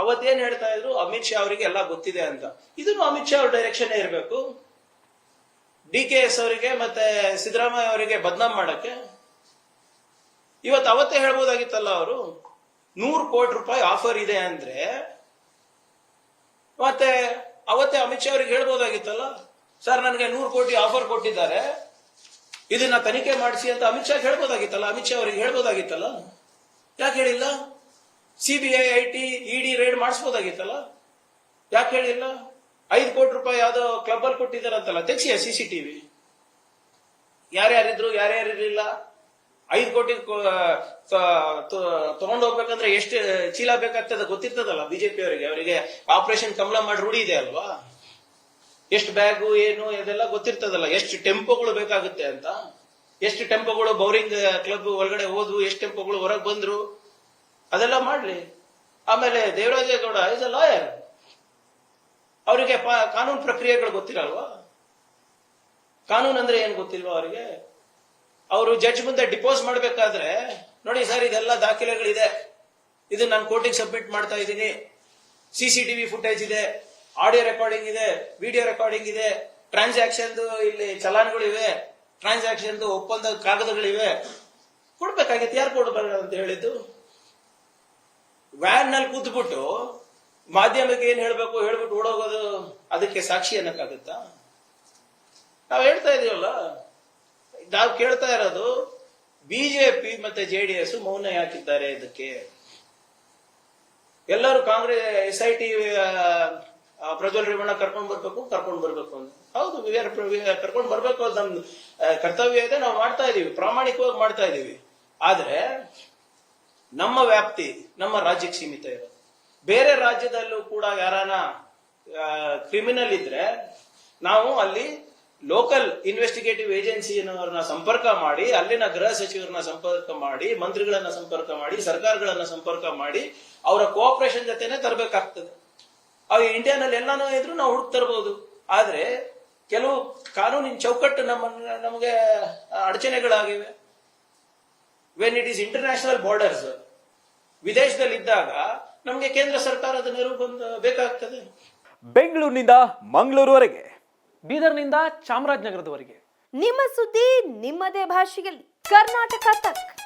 ಅವತ್ತೇನ್ ಹೇಳ್ತಾ ಇದ್ರು? ಅಮಿತ್ ಶಾ ಅವರಿಗೆ ಎಲ್ಲ ಗೊತ್ತಿದೆ ಅಂತ. ಇದನ್ನು ಅಮಿತ್ ಶಾ ಅವ್ರ ಡೈರೆಕ್ಷನ್ ಇರಬೇಕು. ಡಿ ಕೆ ಎಸ್ ಅವರಿಗೆ ಮತ್ತೆ ಸಿದ್ದರಾಮಯ್ಯ ಅವರಿಗೆ ಬದನಾಮ್ ಮಾಡಕ್ಕೆ. ಇವತ್ತು ಅವತ್ತೇ ಹೇಳ್ಬೋದಾಗಿತ್ತಲ್ಲ ಅವರು? ನೂರು ಕೋಟಿ ರೂಪಾಯಿ ಆಫರ್ ಇದೆ ಅಂದ್ರೆ, ಮತ್ತೆ ಅವತ್ತೇ ಅಮಿತ್ ಶಾ ಅವರಿಗೆ ಹೇಳ್ಬೋದಾಗಿತ್ತಲ್ಲ? ಸರ್, ನನಗೆ ನೂರು ಕೋಟಿ ಆಫರ್ ಕೊಟ್ಟಿದ್ದಾರೆ. ಇದನ್ನ ತನಿಖೆ ಮಾಡಿಸಿ ಅಂತ ಅಮಿತ್ ಶಾ ಹೇಳ್ಬೋದಾಗಿತ್ತಲ್ಲ? ಅಮಿತ್ ಶಾ ಅವರಿಗೆ ಹೇಳ್ಬೋದಾಗಿತ್ತಲ್ಲ? ಯಾಕೆ ಹೇಳಿಲ್ಲ? ಸಿಬಿಐ ಐ ಟಿ ಇಡಿ ಮಾಡಿಸ್ಬೋದಾಗಿತ್ತಲ್ಲ? ಯಾಕೆ ಹೇಳಿಲ್ಲ? ಐದು ಕೋಟಿ ರೂಪಾಯಿ ಯಾವ್ದೋ ಕ್ಲಬ್ ಅಲ್ಲಿ ಕೊಟ್ಟಿದ್ದಾರಂತಲ್ಲ. ತೆಗ್ಸಿಯ ಸಿ ಸಿ ಟಿವಿ ಯಾರ್ಯಾರಿದ್ರು ಯಾರ್ಯಾರಿರ್ಲಿಲ್ಲ ಐದು ಕೋಟಿ ತಗೊಂಡು ಹೋಗ್ಬೇಕಂದ್ರೆ ಎಷ್ಟು ಚೀಲ ಬೇಕಾಗ್ತದೆ ಗೊತ್ತಿರ್ತದಲ್ಲ ಬಿಜೆಪಿ ಅವರಿಗೆ? ಅವರಿಗೆ ಆಪರೇಷನ್ ಕಮಲ ಮಾಡಿ ರೂಢಿ ಇದೆ ಅಲ್ವಾ? ಎಷ್ಟು ಬ್ಯಾಗು, ಏನು, ಇದೆಲ್ಲ ಗೊತ್ತಿರ್ತದಲ್ಲ. ಎಷ್ಟು ಟೆಂಪೋಗಳು ಬೇಕಾಗುತ್ತೆ ಅಂತ. ಎಷ್ಟು ಟೆಂಪೋಗಳು ಬೌರಿಂಗ್ ಕ್ಲಬ್ ಒಳಗಡೆ ಹೋದ್ವು, ಎಷ್ಟು ಟೆಂಪೋಗಳು ಹೊರಗೆ ಬಂದ್ರು. ಅದೆಲ್ಲ ಮಾಡ್ಲಿ ಆಮೇಲೆ ದೇವರಾಜೇಗೌಡ ಇಸ್ ಅ ಲಾಯರ್ ಅವರಿಗೆ ಕಾನೂನು ಪ್ರಕ್ರಿಯೆಗಳು ಗೊತ್ತಿರಲ್ವಾ ಕಾನೂನು ಅಂದ್ರೆ ಏನ್ ಗೊತ್ತಿಲ್ವಾ ಅವರಿಗೆ? ಅವರು ಜಡ್ಜ್ ಮುಂದೆ ಡಿಪೋಸ್ ಮಾಡಬೇಕಾದ್ರೆ, ನೋಡಿ ಸರ್, ಇದೆಲ್ಲ ದಾಖಲೆಗಳಿದೆ. ಇದು ನಾನು ಕೋರ್ಟಿಗೆ ಸಬ್ಮಿಟ್ ಮಾಡ್ತಾ ಇದ್ದೀನಿ. ಸಿ ಟಿವಿ ಫುಟೇಜ್ ಇದೆ. ಆಡಿಯೋ ರೆಕಾರ್ಡಿಂಗ್ ಇದೆ. ವಿಡಿಯೋ ರೆಕಾರ್ಡಿಂಗ್ ಇದೆ. ಟ್ರಾನ್ಸಾಕ್ಷನ್ ಇಲ್ಲಿ ಚಲಾನ್ಗಳಿವೆ. ಟ್ರಾನ್ಸಾಕ್ಷನ್ ಒಪ್ಪಂದ ಕಾಗದಗಳಿವೆ. ಕೊಡ್ಬೇಕಾಗಿತ್ತು ಯಾರು ಕೊಡ್ಬೇಕು ಅಂತ ಹೇಳಿದ್ದು? ವ್ಯಾನ್ನಲ್ಲಿ ಕೂತ್ಬಿಟ್ಟು ಮಾಧ್ಯಮಕ್ಕೆ ಏನ್ ಹೇಳ್ಬೇಕು ಹೇಳ್ಬಿಟ್ಟು ಓಡೋಗೋದು ಅದಕ್ಕೆ ಸಾಕ್ಷಿ ಅನ್ನಕ್ಕಾಗತ್ತಾ? ನಾವ್ ಹೇಳ್ತಾ ಇದೀವಲ್ಲ. ನಾವು ಕೇಳ್ತಾ ಇರೋದು ಬಿಜೆಪಿ ಮತ್ತೆ ಜೆಡಿಎಸ್ ಮೌನ ಯಾಕಿದ್ದಾರೆ ಇದಕ್ಕೆ? ಎಲ್ಲರೂ Congress S I T Prajwal Revanna ಕರ್ಕೊಂಡ್ ಬರ್ಬೇಕು ಕರ್ಕೊಂಡ್ ಬರ್ಬೇಕು ಅಂತ. ಹೌದು ಕರ್ಕೊಂಡ್ ಬರ್ಬೇಕು ಅದು ನಮ್ದು ಕರ್ತವ್ಯ ಇದೆ, ನಾವು ಮಾಡ್ತಾ ಇದೀವಿ, ಪ್ರಾಮಾಣಿಕವಾಗಿ ಮಾಡ್ತಾ ಇದೀವಿ. ಆದ್ರೆ ನಮ್ಮ ವ್ಯಾಪ್ತಿ, ನಮ್ಮ ರಾಜ್ಯಕ್ಕೆ ಸೀಮಿತ ಇರೋದು. ಬೇರೆ ರಾಜ್ಯದಲ್ಲೂ ಕೂಡ ಯಾರಾನ ಕ್ರಿಮಿನಲ್ ಇದ್ರೆ ನಾವು ಅಲ್ಲಿ ಲೋಕಲ್ ಇನ್ವೆಸ್ಟಿಗೇಟಿವ್ ಏಜೆನ್ಸಿಯವ್ರನ್ನ ಸಂಪರ್ಕ ಮಾಡಿ, ಅಲ್ಲಿನ ಗೃಹ ಸಚಿವರನ್ನ ಸಂಪರ್ಕ ಮಾಡಿ, ಮಂತ್ರಿಗಳನ್ನ ಸಂಪರ್ಕ ಮಾಡಿ, ಸರ್ಕಾರಗಳನ್ನ ಸಂಪರ್ಕ ಮಾಡಿ ಅವರ ಕೋಆಪರೇಷನ್ ಜೊತೆನೆ ತರಬೇಕಾಗ್ತದೆ. ಅವು ಇಂಡಿಯಾನಲ್ಲಿ ಎಲ್ಲಾನು ಇದ್ರು ನಾವು ಹುಡುಕ್ ತರಬಹುದು ಆದ್ರೆ ಕೆಲವು ಕಾನೂನಿನ ಚೌಕಟ್ಟು ನಮ್ಮ ನಮಗೆ ಅಡಚಣೆಗಳಾಗಿವೆ. When it is international borders ವಿದೇಶದಲ್ಲಿದ್ದಾಗ ನಮಗೆ ಕೇಂದ್ರ ಸರ್ಕಾರದ ನೆರವು ಬಂದು ಬೇಕಾಗ್ತದೆ. ಬೆಂಗಳೂರಿನಿಂದ ಮಂಗಳೂರುವರೆಗೆ ಬೀದರ್ನಿಂದ ಚಾಮರಾಜನಗರದವರೆಗೆ. ನಿಮ್ಮ ಸುದ್ದಿ ನಿಮ್ಮದೇ ಭಾಷೆಯಲ್ಲಿ. ಕರ್ನಾಟಕ ತಕ್.